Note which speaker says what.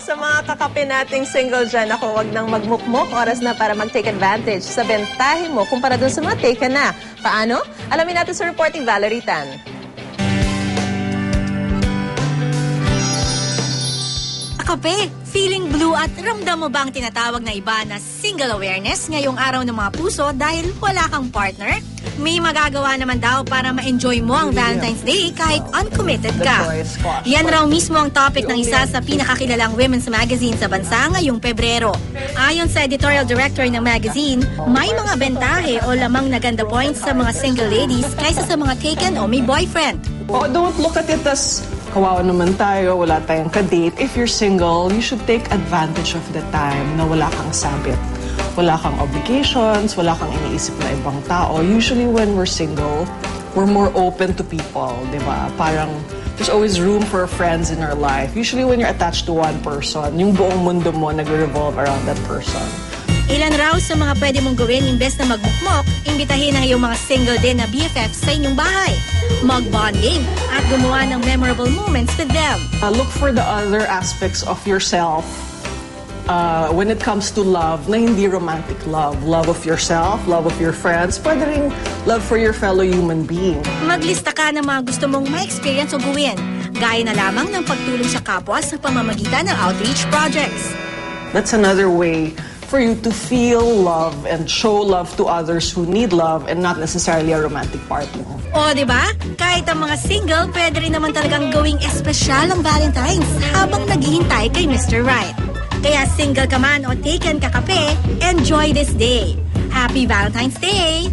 Speaker 1: sa mga kakape nating single dyan, ako, wag nang magmukmok. Oras na para mag-take advantage sa bentahe mo kumpara dun sa mga taken na. Paano? Alamin natin sa reporting Valerie Tan.
Speaker 2: Kape, feeling blue at ramdam mo bang tinatawag na iba na single awareness ngayong araw ng mga puso dahil wala kang partner? May magagawa naman daw para ma-enjoy mo ang Valentine's Day kahit uncommitted ka. Yan raw mismo ang topic ng isa sa pinakakilalang women's magazine sa bansa ngayong Pebrero. Ayon sa editorial director ng magazine, may mga bentahe o lamang na ganda points sa mga single ladies kaysa sa mga taken o may boyfriend.
Speaker 3: Oh, don't look at it as kawawa naman tayo, wala tayong kadate. If you're single, you should take advantage of the time na wala kang sabit. Wala kang obligations, wala kang iniisip na ibang tao. Usually when we're single, we're more open to people, di ba? Parang there's always room for friends in our life. Usually when you're attached to one person, yung buong mundo mo nag-revolve around that person.
Speaker 2: Ilan raw sa mga pwede mong gawin imbes na magmukmok, imbitahin ang iyong mga single din na BFF sa inyong bahay. Mag-bonding at gumawa ng memorable moments with them.
Speaker 3: Uh, look for the other aspects of yourself uh, when it comes to love na hindi romantic love. Love of yourself, love of your friends, pwede rin love for your fellow human being.
Speaker 2: Maglista ka ng mga gusto mong ma-experience o gawin, gaya na lamang ng pagtulong sa kapwa sa pamamagitan ng outreach projects.
Speaker 3: That's another way for you to feel love and show love to others who need love and not necessarily a romantic partner.
Speaker 2: O, di ba? Kahit ang mga single, pwede rin naman talagang gawing espesyal ang Valentine's habang naghihintay kay Mr. Right. Kaya single ka man o taken ka kape, enjoy this day. Happy Valentine's Day!